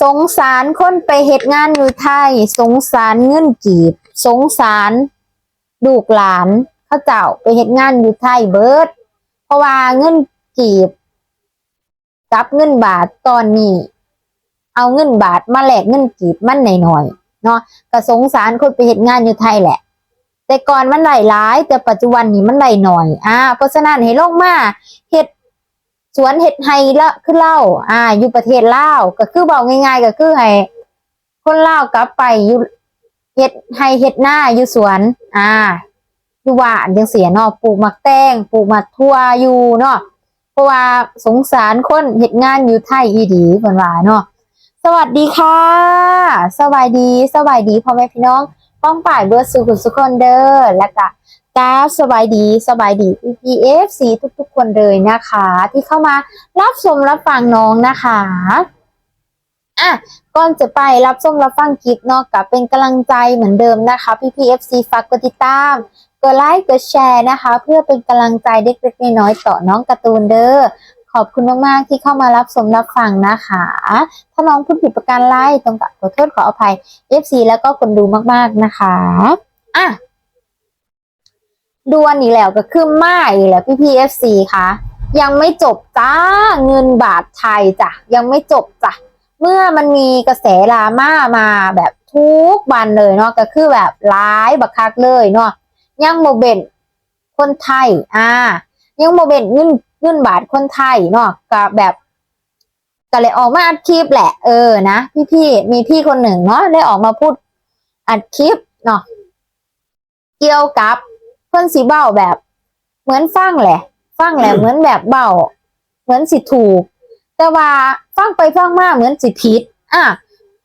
สงสารคนไปเหตุงานอยู่ไทย สงสารเงินกีบ สงสารลูกหลานเขาเจ้าไปเหตุงานอยู่ไทยเบิร์ดเพราะว่าเงินกีบ กับเงินบาทตอนนี้เอาเงินบาทมาแลกเงินกีบมันหน่อยๆเนาะก็สงสารคนไปเหตุงานอยู่ไทยแหละ แต่ก่อนมันไหลหลาย แต่ปัจจุบันนี้มันไหลหน่อย อ่าเพราะฉะนั้นให้ลงมาเฮ็ด สวนเฮ็ดไฮละคือเล่าอ่า อยู่ประเทศลาวก็คือบอกง่าย ๆ ก็คือให้คนลาวกลับไปอยู่เฮ็ดไฮเฮ็ดหน้าอยู่สวน อ่าอยู่ว่านจังเสียเนาะปลูกมักแตงปลูกมักทั่วอยู่เนาะเพราะว่าสงสารคนเฮ็ดงานอยู่ไทยอีดีเพิ่นว่าเนาะสวัสดีค่ะสบายดีสบายดีพ่อแม่พี่น้องป้องป่ายเบิร์ดสุขุสุขคนเด้อและก็ กราฟสบายดีสบายดี PPFC ทุกๆ คนเลยนะคะ ที่เข้ามารับชมรับฟังน้องนะคะอะก่อนจะไปรับชมรับฟังคลิปเนาะกับเป็นกำลังใจเหมือนเดิมนะคะ PPFC ฝากกดติดตามกดไลค์กดแชร์นะคะ เพื่อเป็นกำลังใจเล็กๆน้อยๆต่อน้องการ์ตูนเด้อขอบคุณมากๆที่เข้ามารับชมรับฟังนะคะ ถ้าน้องพูดผิดประการไล่ต้องขอโทษขออภัย FC แล้วก็คนดูมากๆนะคะอะ ดวนอีกแล้วก็คือมาอีกแล้วพี่พี FC คะยังไม่จบจ้าเงินบาทไทยจ้ะยังไม่จบจ้ะเมื่อมันมีกระแสดราม่ามาแบบทุกวันเลยเนาะก็คือแบบร้ายบักคักเลยเนาะยังโมเบนคนไทย อ่า ยังโมเบนเงินเงินบาทคนไทยเนาะกับแบบก็เลยออกมาอัดคลิปแหละ เออนะพี่พี่ๆมีพี่คนหนึ่งเนาะได้ออกมาพูดอัดคลิปเนาะเกี่ยวกับ เพื่อนสีเบ้าแบบ เหมือนฟังแหละ ฟังแหละเหมือนแบบเบ้าเหมือนสิถูก แต่ว่าฟังไปฟังมาเหมือนสิผิดอะ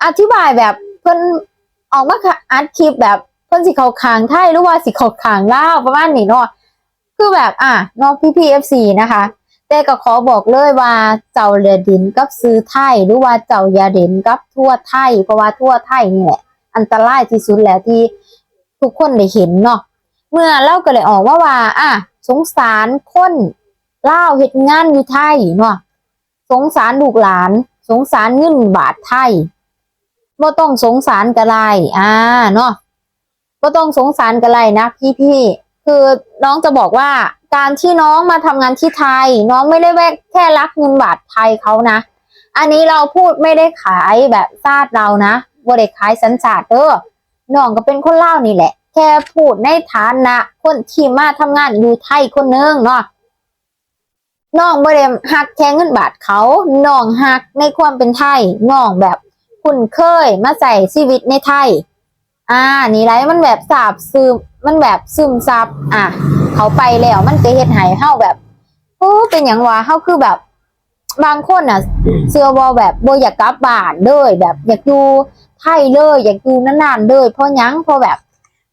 อธิบายแบบเพื่อนออกมาอัดคลิปแบบเพื่อนสิเขาคางไทยหรือว่าสิเขาคางล่าวประมาณนี้เนาะคือแบบอะเนาะพี่พีเอฟซีนะคะ แต่ก็ขอบอกเลยว่าเจ้าเรือดินกับซื้อไทยหรือว่าเจ้าอยาเด่นกับทั่วไทยเพราะว่าทั่วไทยนี่แหละอันตรายที่สุดแล้วที่ทุกคนได้เห็นเนาะ เมื่อเล่าก็เลยออกว่าว่า อะสงสารคนเล่าเหตุงานอยู่ไทยเนาะสงสารลูกหลาน สงสารเงินบาทไทยบ่ต้องสงสารกระไรอ่าเนาะบ่ต้องสงสารกระไรนะพี่พี่ๆคือน้องจะบอกว่าการที่น้องมาทำงานที่ไทย น้องไม่ได้แค่รักเงินบาทไทยเขานะ อันนี้เราพูดไม่ได้ขายแบบซาดเรานะบ่ได้ขายสัญชาติเด้อน้องก็เป็นคนเล่านี่แหละ แค่พูดในฐานะ คนที่มาทำงานอยู่ไทยคนนึงเนาะน้องบ่ได้หักแค่เงินบาทเขาน้องหักในความเป็นไทยน้องแบบคุ้นเคยมาใส่ชีวิตในไทย อ่า นี่ไรมันแบบสาบซึมมันแบบซึมซับ อะ เขาไปแล้วมันก็เฮ็ดให้เฮาแบบโอ้เป็นหยังวะเฮาคือแบบ บางคนน่ะ เสื้อวอแบบบ่อยากกลับบ้านเลยแบบ อยากอยู่ไทยเลย อยากอยู่นานๆเลยเพราะยังเพราะแบบ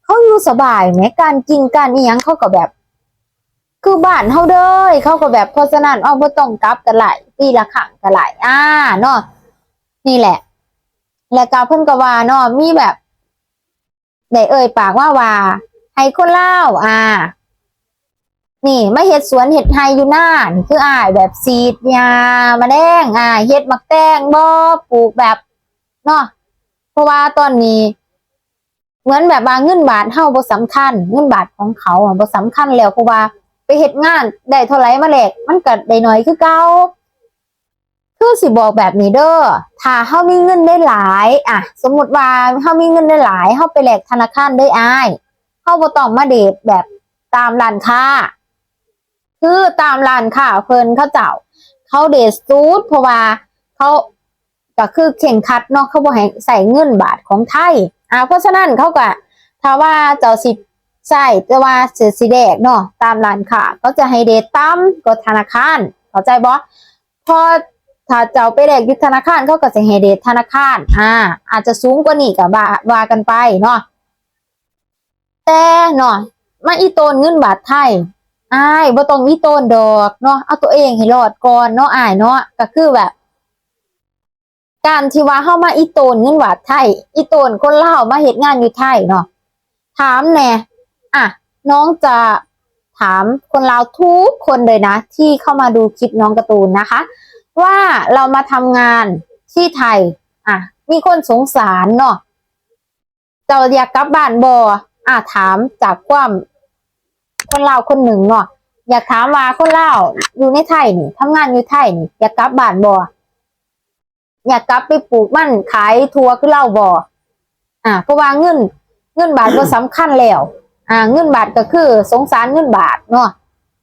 เขาอยู่สบายแหมการกินการอีหยังเขาก็แบบ คือบ้านเฮาเด้เขาก็แบบเพราะฉะนั้นเอาบ่ต้องกลับกันหลายปีละครั้งกันหลายอ่าเนาะนี่แหละ แล้วก็เพิ่นก็ว่าเนาะมีแบบได้เอ่ยปากว่าว่าให้คนเล่าอ่า นี่มาเฮ็ดสวนเฮ็ดไฮอยู่หน้านคืออ้ายแบบซีดยามาแดงอ่าเฮ็ดมักแตงบ่ปลูกแบบเนาะเพราะว่าตอนนี้ เหมือนแบบว่าเงินบาทเฮาบ่สำคัญ เงินบาทของเขาอะบ่สำคัญแล้วเพราะว่าไปเฮ็ดงานได้เท่าไหร่มาแลกมันก็ได้น้อยคือเก่าคือสิบอกแบบนี้เด้อถ้าเฮามีเงินได้หลายอะ สมมุติว่าเฮามีเงินได้หลายเฮาไปแลกธนาคารได้อ้ายเฮาบ่ต้องมาเดทแบบตามร้านค้า คือตามร้านค้าเพิ่นเขาเจ้าเขาเดทซูดเพราะว่าเขาก็คือเข่งคัดเนาะเขาบ่ให้ใส่เงินบาทของไทย อ่าเพราะฉะนั้นเขาก็ถ้าว่าเจ้าสิใส่แต่ว่าเสียสีแดกเนาะตามร้านค้าเขาจะให้เดทตามก็ธนาคารเข้าใจบ่พอถ้าเจ้าไปแลกยุทธนาคารเขาก็จะให้เดทธนาคารอ่า อาจจะสูงกว่านี้ก็ว่าว่ากันไปเนาะแต่เนาะมาอีโตนเงินบาทไทยอ้ายบ่ต้องมีโตนดอกเนาะเอาตัวเองให้รอดก่อนเนาะอ้ายเนาะก็คือแบบ การที่ว่าเฮามาอีโตนเงินบาทไทย อีโตนคนเล่ามาเฮ็ดงานอยู่ไทยเนาะถามแน่อะน้องจะถามคนลาวทุกคนเลยนะ ที่เข้ามาดูคลิปน้องการ์ตูนนะคะ ว่าเรามาทำงานที่ไทย อะ มีคนสงสารเนาะเจ้าอยากกลับบ้านบ่อะถามจากความคนลาวคนหนึ่งเนาะอยากถามว่าคนลาวอยู่ในไทยนี่ทำงานอยู่ไทยนี่อยากกลับบ้านบอ ยากกลับไปปลูกมันขายทัวคือเล่าบ่อะเพราะว่าเงิน เงินบาทก็สำคัญแล้ว อ่า เงินบาทก็คือ สงสารเงินบาทเนาะ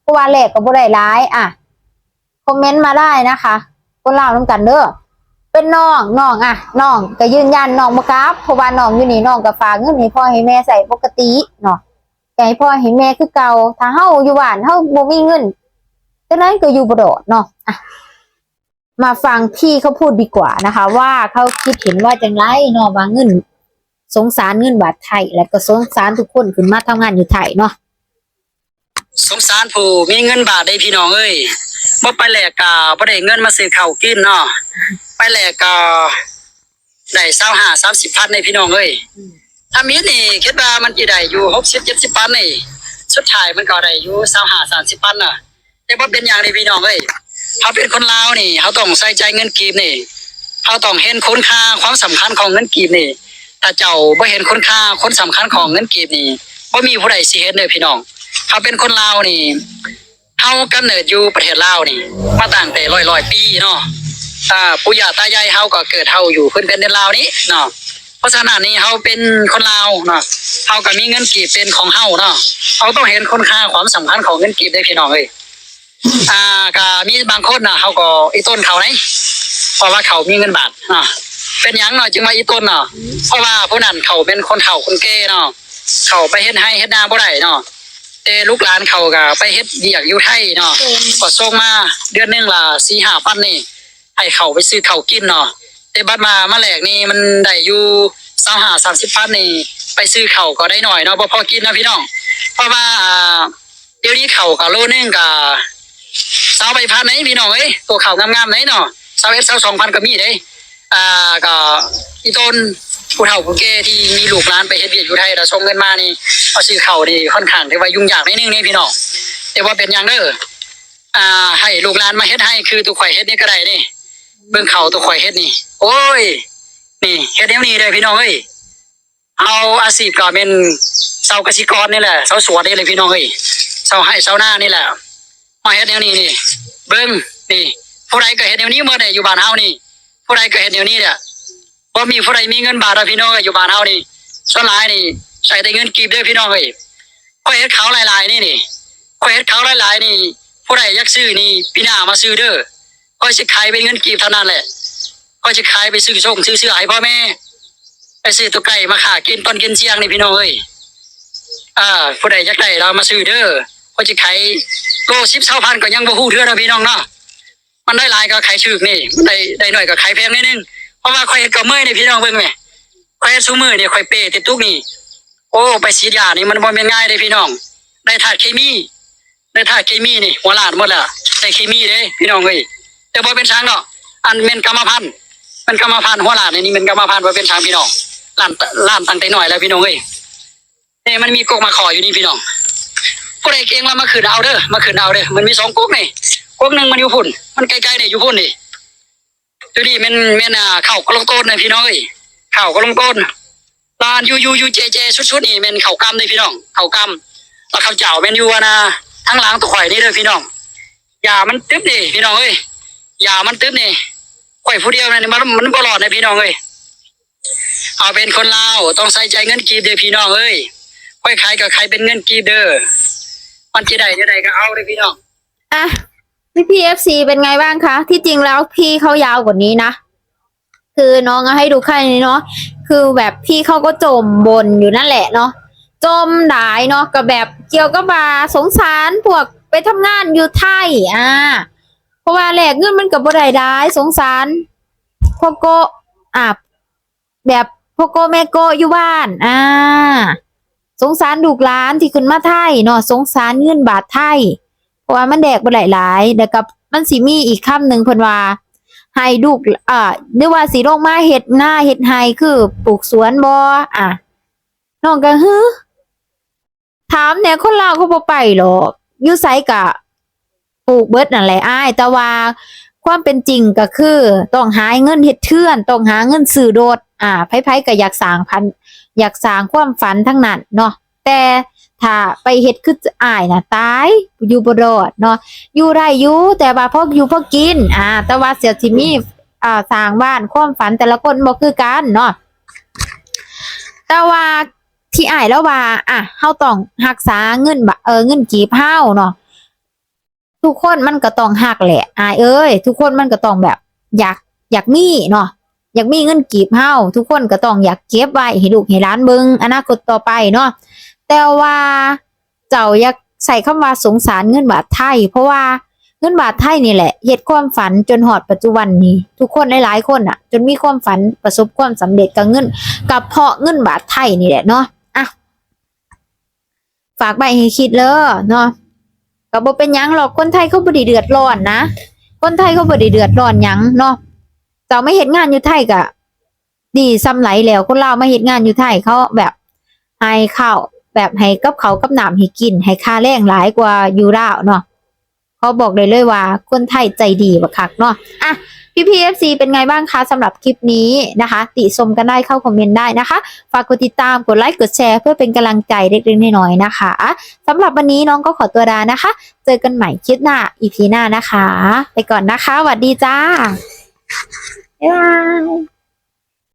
เพราะว่าแลกก็บ่ได้ร้ายอะคอมเมนต์มาได้นะคะ คนเล่าน้ำกันเด้อเป็นน้องน้องอะน้องก็ยืนยันน้องบ่กลับเพราะว่าน้องอยู่นี่น้องก็ฝากเงินให้พ่อให้แม่ใส่ปกติเนาะก็ให้พ่อให้แม่คือเก่าถ้าเฮาอยู่บ้านเฮาบ่มีเงินจังนั้นก็อยู่บ่ดอดเนาะอะ มาฟังพี่เขาพูดดีกว่านะคะ ว่าเขาคิดเห็นว่าจังไรเนาะว่าเงิน สงสารเงินบาทไทย และก็สงสารทุกคนขึ้นมาทำงานอยู่ไทยเนาะสงสารผู้มีเงินบาทได้พี่น้องเอ้ยบ่อไปแหลกกาบ่ได้เงินมาซื้อข้าวกินเนาะไปแหลกกาได้25 30พันในพี่น้องเอ้ยถ้ามีนี่คิดว่ามันสิได้อยู่60 70พันนี่สุดท้ายมันก็ได้อยู่25 30พันน่ะแต่บ่าเป็นอย่างนี้พี่น้องเอ้ย เฮาเป็นคนลาวนี่เฮาต้องใส่ใจเงินกีบนี่เฮาต้องเห็นคุณค่าความสำคัญของเงินกีบนี่ถ้าเจ้าบ่เห็นคุณค่าคนสำคัญของเงินกีบนี่บ่มีผู้ใดสิเห็นเลยพี่น้องเขาเป็นคนลาวนี่เฮากำเนิดอยู่ประเทศลาวนี่มาตั้งแต่ร้อยร้อยปีเนาะอ่าปู่ย่าตายายเฮาก็เกิดเฮาอยู่เพิ่นเป็นในลาวนี้เนาะเพราะฉะนั้นนี่เฮาเป็นคนลาวเนาะเฮาก็มีเงินกีบเป็นของเฮาเนาะเฮาต้องเห็นคุณค่าความสำคัญของเงินกีบได้พี่น้องเอ้ย อ่าก็มีบางคนนะเฮาก็อีต้นเขาไหนเพราะว่าเขามีเงินบาทเนาะเป็นยังเนาะจึงว่าอีต้นเนาะเพราะว่าผู้นั้นเขาเป็นคนเฒ่าคนแก่เนาะเขาไปเฮ็ดให้เฮ็ดนาบ่ได้เนาะแต่ลูกหลานเขาก็ไปเฮ็ดเวียกอยู่ไทยเนาะก็ส่งมาเดือนหนึงละสี่ห้าพันนี่ให้เขาไปซื้อเขากินเนาะแต่บัดมามาแหลกนี่มันได้อยู่สามห้าสามสิบพันนี่ไปซื้อเขาก็ได้หน่อยเนาะบ่พอกินนะพี่น้อง เพราะว่าเดี๋ยวนี้เขาก็โลนึงก็ สาวใบพันไหนพี่น้องเอ้ยตัวเขาวงามๆไหนเนาะสาวเอ็ดสาวสองพันก็มีเด้อ่าก็อีต้นผู้เฒ่าผู้แก่ที่มีลูกหลานไปเฮ็ดเวียกอยู่ไทยแล้วส่งเงินมานี่เอาซื้อข้าวนี่ค่อนข้างที่ว่ายุ่งยากนิดนึงนี่พี่น้องแต่ว่าเป็นอย่างเด้ออ่า ให้ลูกหลานมาเฮ็ดให้คือตัวข่อยเฮ็ดนี่ก็ได้นี่เบิ่งเขาตัวข่อยเฮ็ดนี่ โอ้ย นี่เฮ็ดแนวนี้เลยพี่น้องเอ้ยเอาอาชีพก็เป็นเสากสิกรนี่แหละเสาสวนนี่เลยพี่น้องเอ้ยเสาให้เสาหน้านี่แหละ มาเฮ็ดแนวนี้นี่เบิ่งนี่ผู้ใดก็เฮ็ดแนวนี้เมื่อใดอยู่บ้านเฮานี่ ผู้ใดก็เห็นอยู่นี่เนี่ยว่ามีผู้ใดมีเงินบาทอะพี่น้องอยอยู่บ้านเฮานี่ส่วนหลายนี่ใส่แต่เงินกีบเด้อพี่น้องเอ้ยข้อยเฮ็ดเขาหลายๆนี่นี่ข้อยเฮ็ดเขาหลายๆนี่ ผู้ใดอยากซื้อนี่พี่หน้ามาซื้อเด้อข้อยสิขายเป็นเงินกีบเท่านั้นแหละข้อยสิขายไปซื้อส่งซื้อเสื้อให้พ่อแม่ไปซื้อตัวไก่มาขากินตอนกินเที่ยงนี่พี่น้องเอ้ยอ่าผู้ใดอยากได้เรามาซื้อเด้อ ข้อยสิขายโล10 2 0 0ก็ยังบ่ฮู้เทื่อนะพี่น้องเนาะมันได้หลายก็ไขายถูกนี่ได้ได้หน่อยก็ไขแพงนิดนึงเพราะว่าข่อยเฮ็ดกับมือนี่พี่น้องเบิ่งแหมข่อยเฮ็ดซุมือนี่ข่อยเปย์ติดตุกนี่โอ้ไปฉีดยานี่มันบ่แม่นง่ายเด้พี่น้อง ได้ธาตุเคมีได้ธาตุเคมีนี่หัวล้านหมดละได้เคมีเด้พี่น้องเอ้ยแต่บ่เป็นช้างดอกอันเป็นกรรมพันธุ์มันกรรมพันธุ์หัวล้านนี่มันกรรมพันธุ์บ่เป็นช้างพี่น้องล้านล้านตั้งแต่น้อยแล้วพี่น้องเอ้ยนี่มันมีกกมาขออยู่นี่พี่น้อง ผู้ใดเก่งว่ามาขึ้นเอาเด้อมาขึ้นเอาเด้อมันมีสองกกนี่พวกหนึ่งมันอยู่พุ่น มันไกลๆเนี่ยอยู่พุ่นนี่ดูดิมันม่นอ่าเข่ากระลงต้นนะพี่น้องเอ้ยเข่ากระลงต้นลานยูยูยูเจเจชุดๆนี่มันเข่ากำนี่พี่น้อง เข่ากำแล้วเข้าเจ้ามันอยู่อะนะทั้งหลังตัวข่อยนี่เด้อพี่น้องยามันตึ๊บนี่พี่น้องเอ้ยยามันตึ๊บนี่ข่อยผู้เดียวนะนี่มันมันบ่รอดนะพี่น้องเอ้ยเอาเป็นคนลาวต้องใส่ใจเงินกีบเด้อพี่น้องเอ้ยข่อยขายกับใครเป็นเงินกีบเด้อ มันจะได้จะได้ก็เอาเด้พี่น้องอะพี่พีเอฟซีเป็นไงบ้างคะ ที่จริงแล้วพี่เขายาวกว่านี้นะ คือน้องเอาให้ดูแค่นี้เนาะคือแบบพี่เขาก็จมบนอยู่นั่นแหละเนาะจมดายเนาะกับแบบเกี่ยวกับว่าสงสารพวกไปทำงานอยู่ไทยอ่าเพราะว่าแหลกเงินมันกับบ่ได้ได้สงสารพ่อโกอะแบบพ่อโกแม่โกอยู่บ้านอ่า สงสารลูกหลานที่ขึ้นมาไทยเนาะสงสารเงินบาทไทย เพราะว่ามันแดกไปหลายๆแล้วกับมันสิมีอีกคำหนึ่งเพิ่นว่าให้ลูกอ่าหรือว่าสิลงมาเฮ็ดหน้าเฮ็ดไฮคือปลูกสวนบ่อะน้องก็ฮึถามเนี่ยคนลาวเขาบ่ไปหรอกอยู่ไสกะปลูกเบิดนั่นแหละอ้ายแต่ว่าความเป็นจริงก็คือ ต้องหาเงินเฮ็ดเทื่อน ต้องหาเงินซื้อโดด อ่าไผๆก็อยากสร้างพันอยากสร้างความฝันทั้งนั้นเนาะแต่ถ้าไปเฮ็ดคืออายน่ะตายอยู่บ่รอดเนาะอยู่ได้อยู่แต่ว่าพออยู่พอกินอ่า แต่ว่าเสียสิมีอ่าสร้างบ้านความฝันแต่ละคนบ่คือกันเนาะแต่ว่าที่อายแล้วว่า อะเฮาต้องรักษาเงินบะเออเงินกีบเฮาเนาะทุกคนมันก็ต้องหักแหละอายเอ้ย ทุกคนมันก็ต้องแบบ อยากอยากมีเนาะ อยากมีเงินกีบเฮาทุกคนก็ต้องอยากเก็บไว้ให้ลูกให้หลานเบิงอนาคตต่อไปเนาะแต่ว่าเจ้าอยากใส่คำว่าสงสารเงินบาทไทย เพราะว่าเงินบาทไทยนี่แหละเฮ็ดความฝันจนหอดปัจจุบันนี้ ทุกคนหลายๆคนอะ จนมีความฝันประสบความสำเร็จกับเงิน กับเพาะเงินบาทไทยนี่แหละเนาะอะฝากใบให้คิดเลยเนาะก็บ่เป็นยังหรอกคนไทยเขาบด้เดือดร้อนนะคนไทยเขาบด้เดือดร้อนยังเนาะ เจ้าไม่เห็นงานอยู่ไทยกะดีซ้ำไหลแล้วคนเลาวมาเห็นงานอยู่ไทยเขาแบบให้ข้าวแบบให้กับเขากับหน้ำให้กิน ให้ค่าแรงหลายกว่าอยู่ลาวเนาะเขาบอกเลยเลยว่า คนไทยใจดีบักคักเนาะอะพี่พีเอฟซีเป็นไงบ้างคะสำหรับคลิปนี้นะคะ ติชมกันได้เข้าคอมเมนต์ได้นะคะ ฝากกดติดตามกดไลค์กดแชร์เพื่อเป็นกำลังใจเล็กๆน้อยๆนะคะสำหรับวันนี้น้องก็ขอตัวลานะคะ เจอกันใหม่คลิปหน้าอีพีหน้านะคะ ไปก่อนนะคะสวัสดีจ้า yeah.